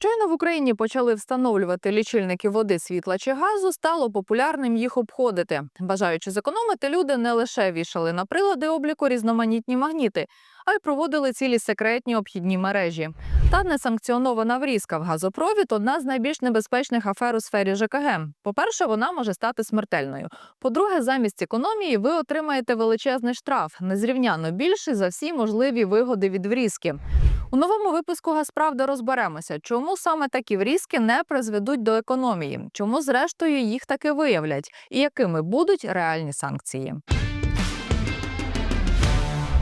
Щойно в Україні почали встановлювати лічильники води, світла чи газу, стало популярним їх обходити. Бажаючи зекономити, люди не лише вішали на прилади обліку різноманітні магніти, а й проводили цілі секретні обхідні мережі. Та несанкціонована врізка в газопровід одна з найбільш небезпечних афер у сфері ЖКГ. По-перше, вона може стати смертельною. По-друге, замість економії ви отримаєте величезний штраф, незрівняно більший за всі можливі вигоди від врізки. У новому випуску Газправда розберемося, чому саме такі врізки не призведуть до економії, чому зрештою їх таки виявлять, і якими будуть реальні санкції.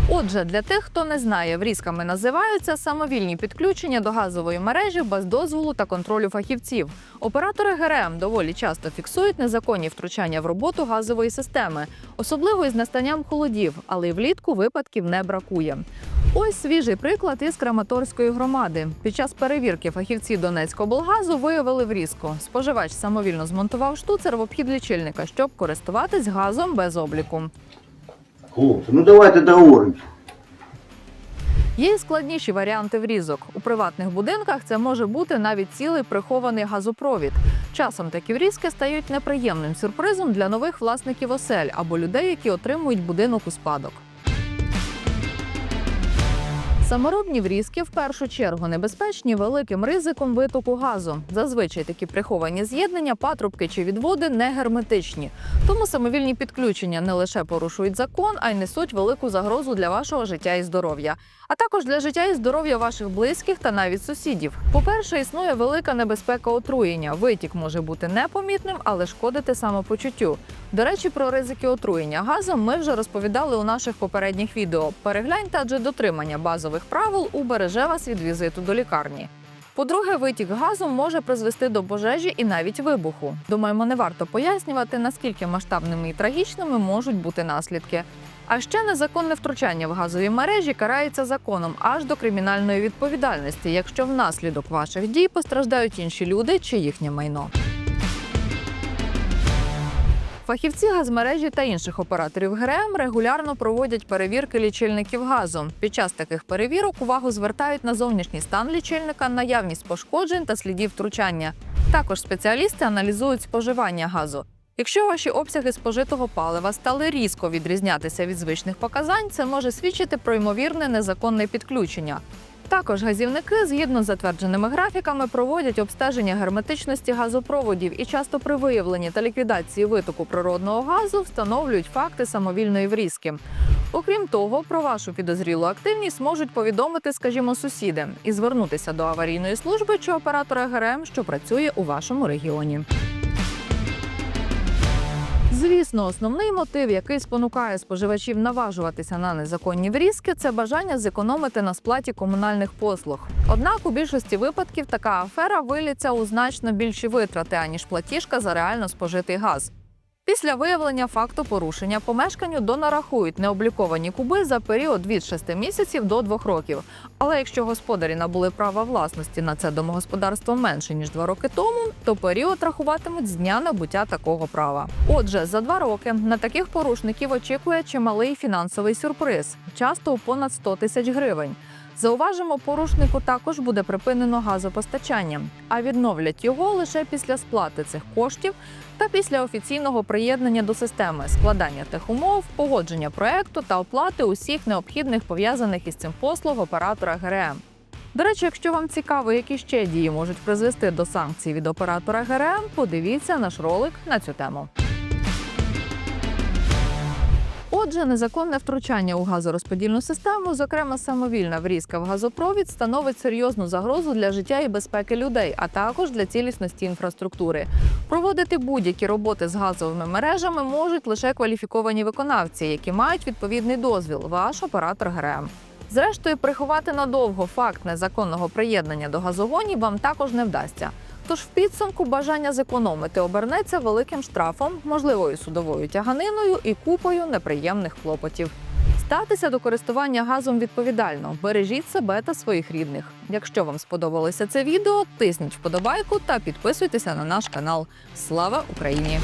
Отже, для тих, хто не знає, врізками називаються самовільні підключення до газової мережі без дозволу та контролю фахівців. Оператори ГРМ доволі часто фіксують незаконні втручання в роботу газової системи, особливо із настанням холодів, але й влітку випадків не бракує. Ось свіжий приклад із Краматорської громади. Під час перевірки фахівці Донецькоблгазу виявили врізку. Споживач самовільно змонтував штуцер в обхід лічильника, щоб користуватись газом без обліку. Хлопці, ну давайте договоримося. Є й складніші варіанти врізок. У приватних будинках це може бути навіть цілий прихований газопровід. Часом такі врізки стають неприємним сюрпризом для нових власників осель або людей, які отримують будинок у спадок. Саморобні врізки в першу чергу небезпечні великим ризиком витоку газу. Зазвичай такі приховані з'єднання, патрубки чи відводи не герметичні. Тому самовільні підключення не лише порушують закон, а й несуть велику загрозу для вашого життя і здоров'я, а також для життя і здоров'я ваших близьких та навіть сусідів. По-перше, існує велика небезпека отруєння. Витік може бути непомітним, але шкодити самопочуттю. До речі, про ризики отруєння газом ми вже розповідали у наших попередніх відео. Перегляньте, адже дотримання базових правил убереже вас від візиту до лікарні. По-друге, витік газу може призвести до пожежі і навіть вибуху. Думаємо, не варто пояснювати, наскільки масштабними і трагічними можуть бути наслідки. А ще незаконне втручання в газові мережі карається законом аж до кримінальної відповідальності, якщо внаслідок ваших дій постраждають інші люди чи їхнє майно. Фахівці газмережі та інших операторів ГРМ регулярно проводять перевірки лічильників газу. Під час таких перевірок увагу звертають на зовнішній стан лічильника, наявність пошкоджень та слідів втручання. Також спеціалісти аналізують споживання газу. Якщо ваші обсяги спожитого палива стали різко відрізнятися від звичних показань, це може свідчити про ймовірне незаконне підключення. Також газівники, згідно з затвердженими графіками, проводять обстеження герметичності газопроводів і часто при виявленні та ліквідації витоку природного газу встановлюють факти самовільної врізки. Окрім того, про вашу підозрілу активність можуть повідомити, скажімо, сусіди і звернутися до аварійної служби чи оператора ГРМ, що працює у вашому регіоні. Звісно, основний мотив, який спонукає споживачів наважуватися на незаконні врізки, це бажання зекономити на сплаті комунальних послуг. Однак у більшості випадків така афера виліться у значно більші витрати, аніж платіжка за реально спожитий газ. Після виявлення факту порушення помешканню донарахують необліковані куби за період від 6 місяців до 2 років. Але якщо господарі набули права власності на це домогосподарство менше ніж 2 роки тому, то період рахуватимуть з дня набуття такого права. Отже, за 2 роки на таких порушників очікує чималий фінансовий сюрприз, часто у понад 100 тисяч гривень. Зауважимо, порушнику також буде припинено газопостачання, а відновлять його лише після сплати цих коштів та після офіційного приєднання до системи, складання тих умов, погодження проекту та оплати усіх необхідних пов'язаних із цим послуг оператора ГРМ. До речі, якщо вам цікаво, які ще дії можуть призвести до санкцій від оператора ГРМ, подивіться наш ролик на цю тему. Отже, незаконне втручання у газорозподільну систему, зокрема самовільна врізка в газопровід, становить серйозну загрозу для життя і безпеки людей, а також для цілісності інфраструктури. Проводити будь-які роботи з газовими мережами можуть лише кваліфіковані виконавці, які мають відповідний дозвіл, ваш оператор ГРМ. Зрештою, приховати надовго факт незаконного приєднання до газогонів вам також не вдасться. Тож в підсумку бажання зекономити обернеться великим штрафом, можливою судовою тяганиною і купою неприємних клопотів. Статися до користування газом відповідально, бережіть себе та своїх рідних. Якщо вам сподобалося це відео, тисніть вподобайку та підписуйтеся на наш канал. Слава Україні!